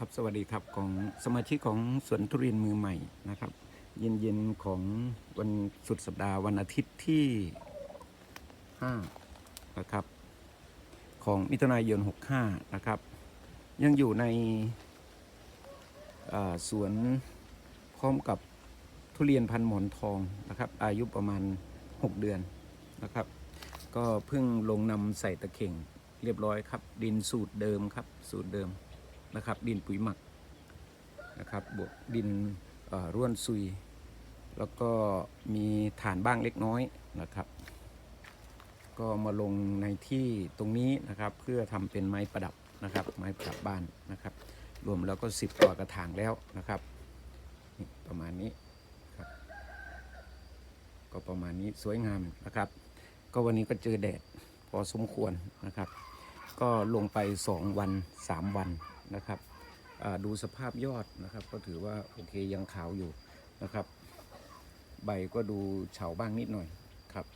ครับสวัสดีครับของสมาชิกของสวนทุเรียนมือใหม่นะครับ เย็นๆของวันสุดสัปดาห์วันอาทิตย์ที่5นะครับของมิถุนายน 65 นะครับ ยังอยู่ในสวนพร้อมกับทุเรียนพันหมอนทองนะครับ อายุประมาณ 6 เดือนนะครับ ก็เพิ่งลงนำใส่ตะเข่งเรียบร้อยครับ ดินสูตรเดิมครับสูตรเดิม นะครับ ดินปุ๋ยหมักนะครับบวกดินร่วนซุย แล้วก็มีฐานบ้างเล็กน้อยนะครับ ก็มาลงในที่ตรงนี้นะครับ เพื่อทำเป็นไม้ประดับนะครับ ไม้ประดับบ้านนะครับ รวมแล้วก็สิบกว่ากระถางแล้วนะครับประมาณนี้ครับ ก็ประมาณนี้สวยงามนะครับ ก็วันนี้ก็เจอแดดพอสมควรนะครับ ก็ลงไป 2 วัน 3 วัน นะครับดูสภาพยอดนะครับ ก็ถือว่าโอเคยังขาวอยู่นะครับ ใบก็ดูเฉาบ้างนิดหน่อยครับ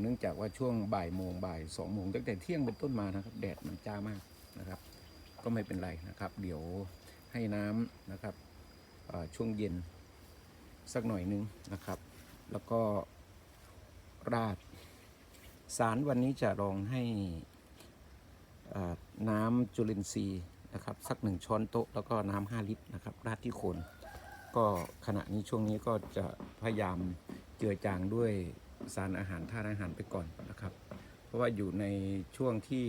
เนื่องจากว่าช่วงบ่ายโมงบ่ายสองโมงตั้งแต่เที่ยงเป็นต้นมานะครับ แดดมันจ้ามากนะครับ ก็ไม่เป็นไรนะครับ เดี๋ยวให้น้ำนะครับช่วงเย็นสักหน่อยนึงนะครับ แล้วก็ราดสารวันนี้จะลองให้น้ำจุลินทรีย์ นะครับ สักหนึ่งช้อนโต๊ะแล้วก็น้ำห้าลิตรนะครับราดที่โคนก็ขณะนี้ช่วงนี้ก็จะพยายามเจือจางด้วยสารอาหารธาตุอาหารไปก่อนนะครับ เพราะว่าอยู่ในช่วงที่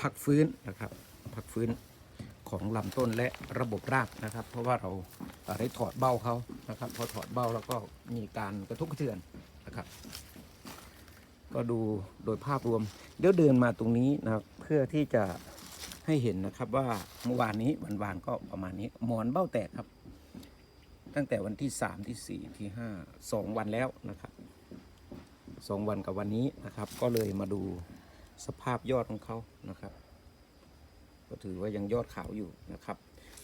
พักฟื้นนะครับพักฟื้นของลำต้นและระบบรากนะครับ เพราะว่าเราเอ่อได้ถอดเบ้าเขานะครับพอถอดเบ้าแล้วก็มีการกระทบกระเทือนนะครับ ก็ดูโดยภาพรวม เดี๋ยวเดินมาตรงนี้นะครับเพื่อที่จะ ให้เห็นนะครับว่าเมื่อวานนี้วันวานก็ประมาณนี้หมอนเบ้าแตกครับ ตั้งแต่วันที่สามที่สี่ที่ห้าสองวันแล้วนะครับสองวันกับวันนี้นะครับ ก็เลยมาดูสภาพยอดของเขานะครับ ก็ถือว่ายังยอดขาวอยู่นะครับ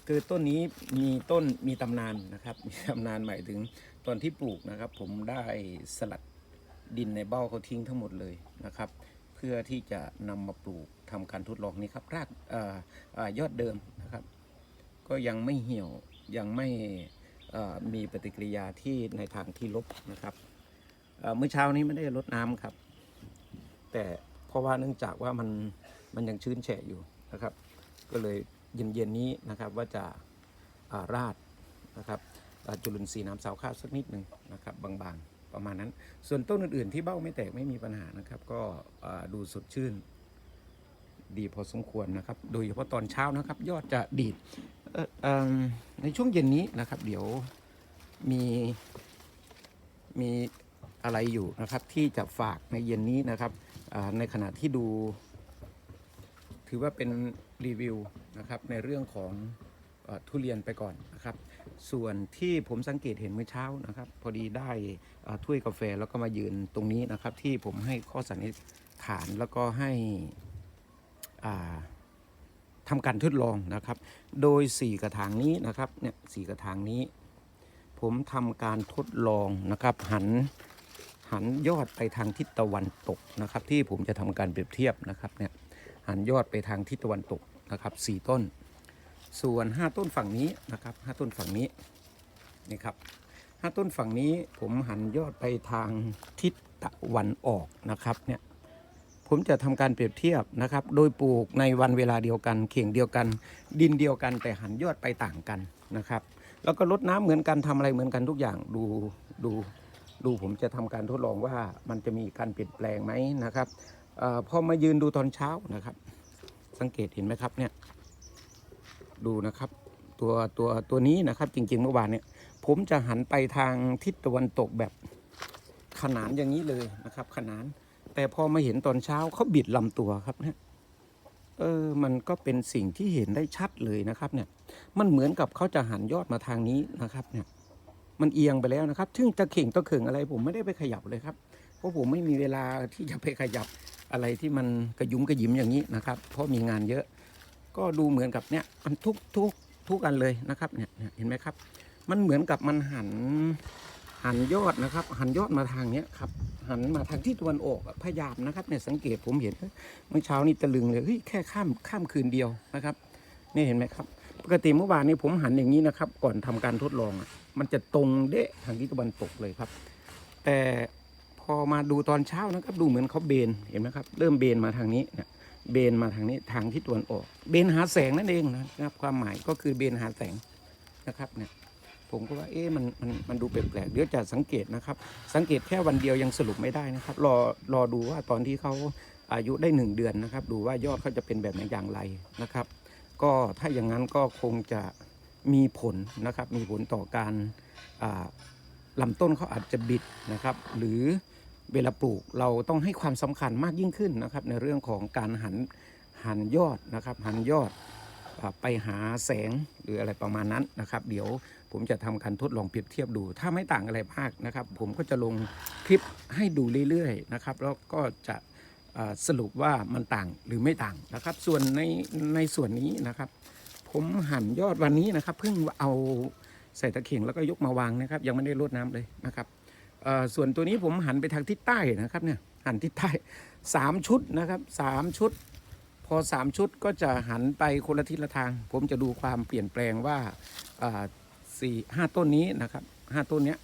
คือต้นนี้มีต้นมีตำนานนะครับ มีตำนานหมายถึงตอนที่ปลูกนะครับ ผมได้สลัดดินในเบ้าเขาทิ้งทั้งหมดเลยนะครับ พื่อที่จะนำมาปลูกทำการทดลองนี้ครับรากออยอดเดิมนะครับ ก็ยังไม่เหี่ยวยังไม่มีปฏิกิริยาที่ในทางที่ลบนะครับเมื่อเช้านี้ไม่ได้รดน้ำครับ แต่เพราะว่าเนื่องจากว่ามันมันยังชื้นแฉะอยู่นะครับ ก็เลยเย็นๆนี้นะครับว่าจะาราดนะครับจุลินทรีย์น้ำสาวข้าวสักนิดหนึ่งนะครับบางๆ ประมาณนั้น ส่วนต้นอื่นๆ ที่เบ้าไม่แตกไม่มีปัญหานะครับ ก็ดูสดชื่น ดีพอสมควรนะครับ โดยเฉพาะตอนเช้านะครับ ยอดจะดีดในช่วงเย็นนี้นะครับ เดี๋ยวมีมีอะไรอยู่นะครับที่จะฝากในเย็นนี้นะครับในขณะที่ดู ถือว่าเป็นรีวิวนะครับในเรื่องของอทุเรียนไปก่อนนะครับ ส่วนที่ผมสังเกตเห็นเมื่อเช้านะครับ พอดีได้ถ้วยกาแฟแล้วก็มายืนตรงนี้นะครับ ที่ผมให้ข้อสันนิษฐานแล้วก็ให้ทำการทดลองนะครับ โดย 4 กระถางนี้นะครับเนี่ยสกระถางนี้ ผมทำการทดลองนะครับ หันหันยอดไปทางทิศตะวันตกนะครับ ที่ผมจะทำการเปรียบเทียบนะครับเนี่ยหันยอดไปทางทิศตะวันตกนะครับสี่ต้น ส่วน 5 ต้นฝั่งนี้นะครับ 5 ต้นฝั่งนี้นี่ครับ 5 ต้นฝั่งนี้ผมหันยอดไปทางทิศตะวันออกนะครับเนี่ยผมจะทำการเปรียบเทียบนะครับ โดยปลูกในวันเวลาเดียวกัน เข่งเดียวกัน ดินเดียวกันแต่หันยอดไปต่างกันนะครับ แล้วก็ลดน้ำเหมือนกันทำอะไรเหมือนกันทุกอย่างดูดูดูผมจะทำการทดลองว่ามันจะมีการเปลี่ยนแปลงไหมนะครับออพอมายืนดูตอนเช้านะครับ สังเกตเห็นไหมครับเนี่ย ดูนะครับ ตัวตัวตัวนี้นะครับ จริง ๆ เมื่อวานเนี่ย ผมจะหันไปทางทิศตะวันตกแบบขนานอย่างนี้เลยนะครับ ขนาน แต่พอมาเห็นตอนเช้าเขาบิดลำตัวครับเนี่ยเออ มันก็เป็นสิ่งที่เห็นได้ชัดเลยนะครับ เนี่ย มันเหมือนกับเขาจะหันยอดมาทางนี้นะครับ เนี่ย มันเอียงไปแล้วนะครับ ซึ่งตะเข่งตะเข่งอะไร ผมไม่ได้ไปขยับเลยครับ เพราะผมไม่มีเวลาที่จะไปขยับอะไรที่มันกระยุมกระยิมอย่างนี้นะครับ เพราะมีงานเยอะ ก็ดูเหมือนกับเนี่ยมันทุกทุกทุกอันเลยนะครับเนี่ยเห็นไหมครับ มันเหมือนกับมันหันหันยอดนะครับ หันยอดมาทางเนี้ยครับหันมาทางที่ตะวันออกพยายามนะครับเนี่ยสังเกตผมเห็นเมื่อเช้านี่ตะลึงเลยเฮ้ยแค่ข้ามข้ามคืนเดียวนะครับนี่เห็นไหมครับ ปกติเมื่อวานนี้ผมหันอย่างนี้นะครับ ก่อนทำการทดลองอะมันจะตรงเดะทางทิศตะวันตกเลยครับ แต่พอมาดูตอนเช้านะครับ ดูเหมือนเขาเบนเห็นไหมครับ เริ่มเบนมาทางนี้เนี่ย เบนมาทางนี้ทางทิศตะวันออก เบนหาแสงนั่นเองนะครับ ความหมายก็คือเบนหาแสงนะครับเนี่ยผมก็ว่าเอ๊ะมันมันมันดูแปลกๆเดี๋ยวจะสังเกตนะครับ สังเกตแค่วันเดียวยังสรุปไม่ได้นะครับ รอรอดูว่าตอนที่เขาอายุได้หนึ่งเดือนนะครับ ดูว่ายอดเขาจะเป็นแบบไหนอย่างไรนะครับ ก็ถ้าอย่างนั้นก็คงจะมีผลนะครับ มีผลต่อการอ่าลำต้นเขาอาจจะบิดนะครับ หรือ เวลาปลูกเราต้องให้ความสำคัญมากยิ่งขึ้นนะครับ ในเรื่องของการหันหันยอดนะครับ หันยอดไปหาแสงหรืออะไรประมาณนั้นนะครับ เดี๋ยวผมจะทำการทดลองเปรียบเทียบดู ถ้าไม่ต่างอะไรมากนะครับ ผมก็จะลงคลิปให้ดูเรื่อยๆนะครับ แล้วก็จะสรุปว่ามันต่างหรือไม่ต่างนะครับ ส่วนในในส่วนนี้นะครับ ผมหั่นยอดวันนี้นะครับ เพิ่งเอาใส่ตะเข่งแล้วก็ยกมาวางนะครับ ยังไม่ได้รดน้ำเลยนะครับ ส่วนตัวนี้ผมหันไปทางทิศใต้นะครับเนี่ยหันทิศใต้สามชุดนะครับสามชุด พอสามชุดก็จะหันไปคนละทิศละทาง ผมจะดูความเปลี่ยนแปลงว่าสี่ห้าต้นนี้นะครับห้าต้นเนี้ย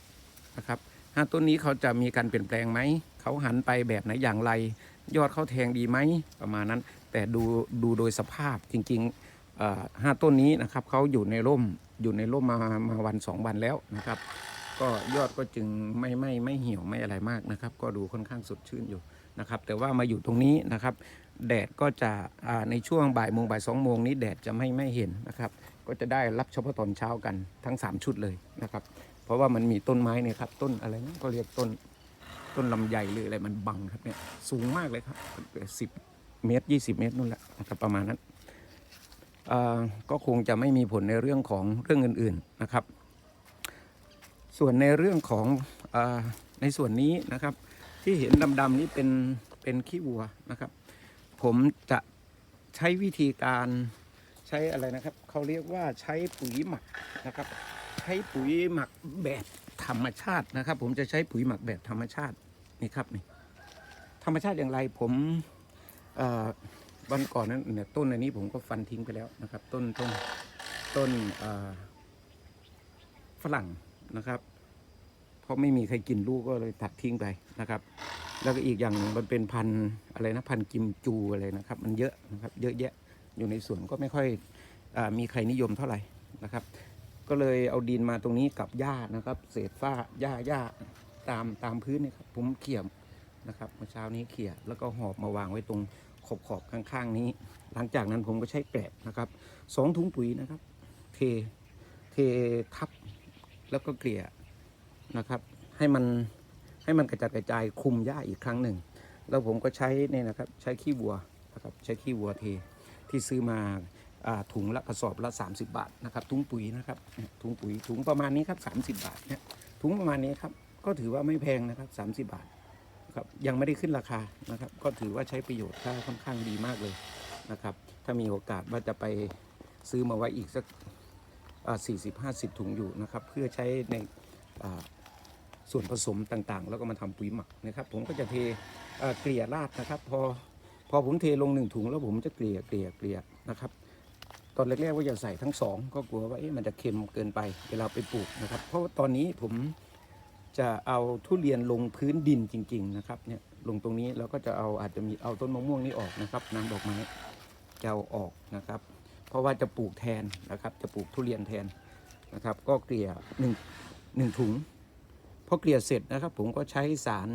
นะครับห้าต้นนี้เขาจะมีการเปลี่ยนแปลงไหมเขาหันไปแบบไหนอย่างไร ยอดเขาแทงดีไหมประมาณนั้น แต่ดูดูโดยสภาพจริงๆห้าต้นนี้นะครับเขาอยู่ในร่มอยู่ในร่มมามาวันสองวันแล้วนะครับ ก็ยอดก็จึงไม่ไม่ไม่เหี่ยวไม่อะไรมากนะครับ ก็ดูค่อนข้างสดชื่นอยู่นะครับ แต่ว่ามาอยู่ตรงนี้นะครับ แดดก็จะในช่วงบ่ายโมงบ่ายสองโมงนี้แดดจะไม่ไม่เห็นนะครับ ก็จะได้รับเฉพาะตอนเช้ากันทั้ง 3 ชุดเลยนะครับ เพราะว่ามันมีต้นไม้เนี่ยครับต้นอะไรนะก็เรียกต้นต้นลำไยหรืออะไรมันบังครับเนี่ยสูงมากเลยครับสิบเมตรยี่สิบเมตรนู่นแหละนะครับประมาณนั้นก็คงจะไม่มีผลในเรื่องของเรื่องอื่น ๆนะครับ ส่วนในเรื่องของอในส่วนนี้นะครับ ที่เห็นดำๆนี้เป็นเป็นขี้วัวนะครับ ผมจะใช้วิธีการใช้อะไรนะครับเขาเรียกว่าใช้ปุ๋ยหมักนะครับ ใช้ปุ๋ยหมักแบบธรรมชาตินะครับ ผมจะใช้ปุ๋ยหมักแบบธรรมชาตินี่ครับนี่ธรรมชาติอย่างไรผมเออวันก่อนนั้นเนี่ยต้นอันนี้ผมก็ฟันทิ้งไปแล้วนะครับ ต้นต้นต้นฝรั่ง นะครับ เพราะไม่มีใครกินลูกก็เลยตัดทิ้งไปนะครับ แล้วก็อีกอย่างมันเป็นพันอะไรนะพันกิมจูอะไรนะครับ มันเยอะนะครับ เยอะแยะอยู่ในสวนก็ไม่ค่อยอมีใครนิยมเท่าไหร่นะครับ ก็เลยเอาดินมาตรงนี้กับหญ้านะครับ เศษฝ้าหญ้าหญ้าตามตามพื้นนยครับผมเขี่ยนะครับเมื่อเช้านี้เขี่ยแล้วก็หอบมาวางไว้ตรงขอบขอบข้างๆนี้ หลังจากนั้นผมก็ใช้แกลบนะครับสองถุงปุ๋ยนะครับ เทเททับ แล้วก็เกลี่ยนะครับให้มันให้มันกระจัดกระจายคุมหญ้าอีกครั้งหนึ่ง แล้วผมก็ใช้เนี่ยนะครับใช้ขี้วัวนะครับใช้ขี้วัวเทที่ซื้อมาอถุงละกระสอบละ 30 บาทนะครับถุงปุ๋ยนะครับถุงปุ๋ยถุงประมาณนี้ครับ30 บาทเนี่ยถุงประมาณนี้ครับก็ถือว่าไม่แพงนะครับ 30 บาทครับยังไม่ได้ขึ้นราคานะครับ ก็ถือว่าใช้ประโยชน์ค่าค่อนข้างดีมากเลยนะครับ ถ้ามีโอกาสว่าจะไปซื้อมาไว้อีกสัก สี่สิบห้าสิบถุงอยู่นะครับ เพื่อใช้ในส่วนผสมต่างๆ แล้วก็มาทำปุ๋ยหมักนะครับ ผมก็จะเทเกลี่ยราดนะครับ พอพอผมเทลงหนึ่งถุงแล้วผมจะเกลี่ยเกลี่ยเกลี่ยนะครับ ตอนแรกๆว่าจะใส่ทั้งสองก็กลัวว่ามันจะเค็มเกินไปเวลาไปปลูกนะครับ เพราะาตอนนี้ผมจะเอาทุเรียนลงพื้นดินจริง ๆ นะครับเนี่ยลงตรงนี้แล้วก็จะเอาอาจจะมีเอาต้นมะม่วงนี้ออกนะครับนาดอกไม้จะเอาออกนะครับ เพราะว่าจะปลูกแทนนะครับ จะปลูกทุเรียนแทนนะครับ ก็เกลี่ยหนึ่งหนึ่งถุงพอเกลี่ยเสร็จนะครับ ผมก็ใช้สาร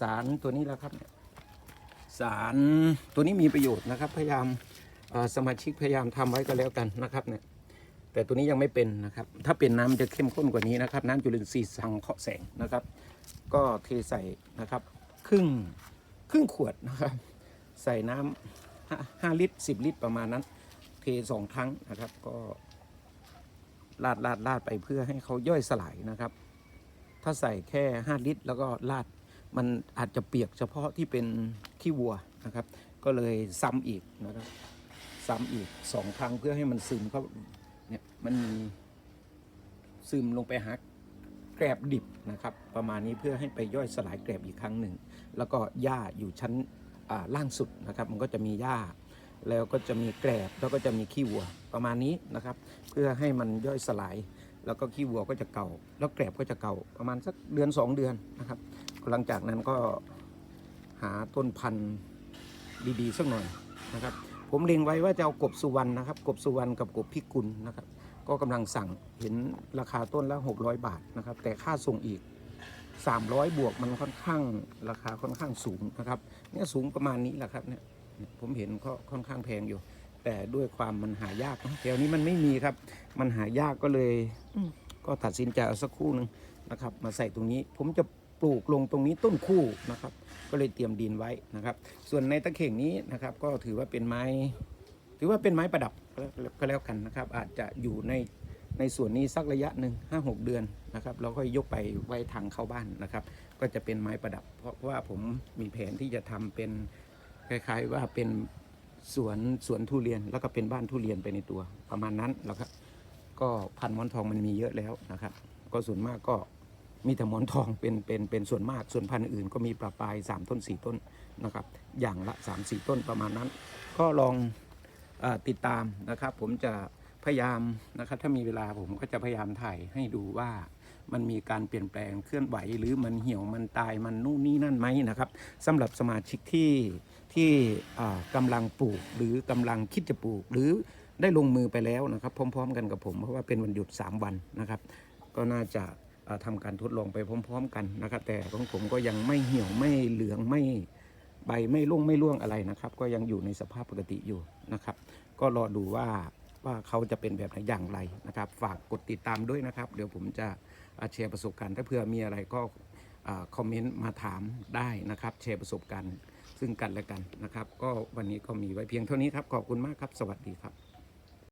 สารตัวนี้แล้วครับสารตัวนี้มีประโยชน์นะครับ พยายามสมาชิกพยายามทำไว้ก็แล้วกันนะครับเนี่ยแต่ตัวนี้ยังไม่เป็นนะครับ ถ้าเป็นน้ำจะเข้มข้นกว่านี้นะครับ น้ำจุลินทรีย์สังเคราะห์แสงนะครับ ก็เทใส่นะครับ ครึ่งครึ่งขวดนะครับ ใส่น้ำห้าลิตรสิบลิตรประมาณนั้น สองครั้งนะครับ ก็ลาดลาดลาดไปเพื่อให้เขาย่อยสลายนะครับ ถ้าใส่แค่ 5 ลิตร แล้วก็ราดมันอาจจะเปียกเฉพาะที่เป็นขี้วัวนะครับ ก็เลยซ้ำอีกนะครับซ้ำอีกสองครั้งเพื่อให้มันซึมเข้าเนี่ยมันมีซึมลงไปหาแกลบดิบนะครับ ประมาณนี้เพื่อให้ไปย่อยสลายแกลบอีกครั้งหนึ่ง แล้วก็หญ้าอยู่ชั้นล่างสุดนะครับ มันก็จะมีหญ้า แล้วก็จะมีแกลบแล้วก็จะมีขี้วัวประมาณนี้นะครับ เพื่อให้มันย่อยสลาย แล้วก็ขี้วัวก็จะเก่า แล้วแกลบก็จะเก่าประมาณสักเดือน 2 เดือนนะครับ หลังจากนั้นก็หาต้นพันธุ์ดีๆสักหน่อยนะครับ ผมเล็งไว้ว่าจะเอากบสุวรรณนะครับ กบสุวรรณกับกบพิกุลนะครับ ก็กำลังสั่งเห็นราคาต้นละ 600 บาทนะครับ แต่ค่าส่งอีก 300 บวกมันค่อนข้างราคาค่อนข้างสูงนะครับเนี่ยสูงประมาณนี้แหละครับเนี่ย ผมเห็นก็ค่อนข้างแพงอยู่ แต่ด้วยความมันหายากเนอะแถวนี้มันไม่มีครับ มันหายากก็เลยอืมก็ตัดสินใจเอาสักคู่หนึ่งนะครับ มาใส่ตรงนี้ ผมจะปลูกลงตรงนี้ต้นคู่นะครับ ก็เลยเตรียมดินไว้นะครับ ส่วนในตะเข่งนี้นะครับ ก็ถือว่าเป็นไม้ ถือว่าเป็นไม้ประดับก็แล้วก็แล้วกันนะครับ อาจจะอยู่ในในส่วนนี้สักระยะหนึ่งห้าหกเดือนนะครับแล้วก็ยกไปไว้ทางเข้าบ้านนะครับ ก็จะเป็นไม้ประดับ เพราะว่าผมมีแผนที่จะทำเป็น คล้ายๆว่าเป็นสวนสวนทุเรียนแล้วก็เป็นบ้านทุเรียนไปในตัวประมาณนั้นแล้วครับก็พันหมอนทองมันมีเยอะแล้วนะครับ ก็ส่วนมากก็มีแต่หมอนทองเป็นเป็นเป็นส่วนมากส่วนพันธุ์อื่น ก็มีปลาปลายสามต้นสี่ต้นนะครับ อย่างละสามสี่ต้นประมาณนั้น ก็ลองอติดตามนะครับ ผมจะพยายามนะครับ ถ้ามีเวลาผมก็จะพยายามถ่ายให้ดูว่า มันมีการเปลี่ยนแปลงเคลื่อนไหว หรือมันเหี่ยวมันตายมันนู่นนี่นั่นไหมนะครับสำหรับสมาชิกที่ที่อ่ากำลังปลูกหรือกำลังคิดจะปลูก หรือได้ลงมือไปแล้วนะครับ พร้อม ๆ กันกับผม เพราะว่าเป็นวันหยุด 3 วันนะครับ ก็น่าจะาทำการทดลองไปพร้อม ๆ กันนะครับ แต่ของผมก็ยังไม่เหี่ยวไม่เหลืองไม่ใบไม่ร่วงไม่ร่วงอะไรนะครับ ก็ยังอยู่ในสภาพปกติอยู่นะครับ ก็รอดูว่าว่าเขาจะเป็นแบบไหนอย่างไรนะครับ ฝากกดติดตามด้วยนะครับ เดี๋ยวผมจะ แชร์ประสบการณ์ถ้าเผื่อมีอะไรก็คอมเมนต์มาถามได้นะครับ แชร์ประสบการณ์ซึ่งกันและกันนะครับ ก็วันนี้ก็มีไว้เพียงเท่านี้ครับ ขอบคุณมากครับ สวัสดีครับ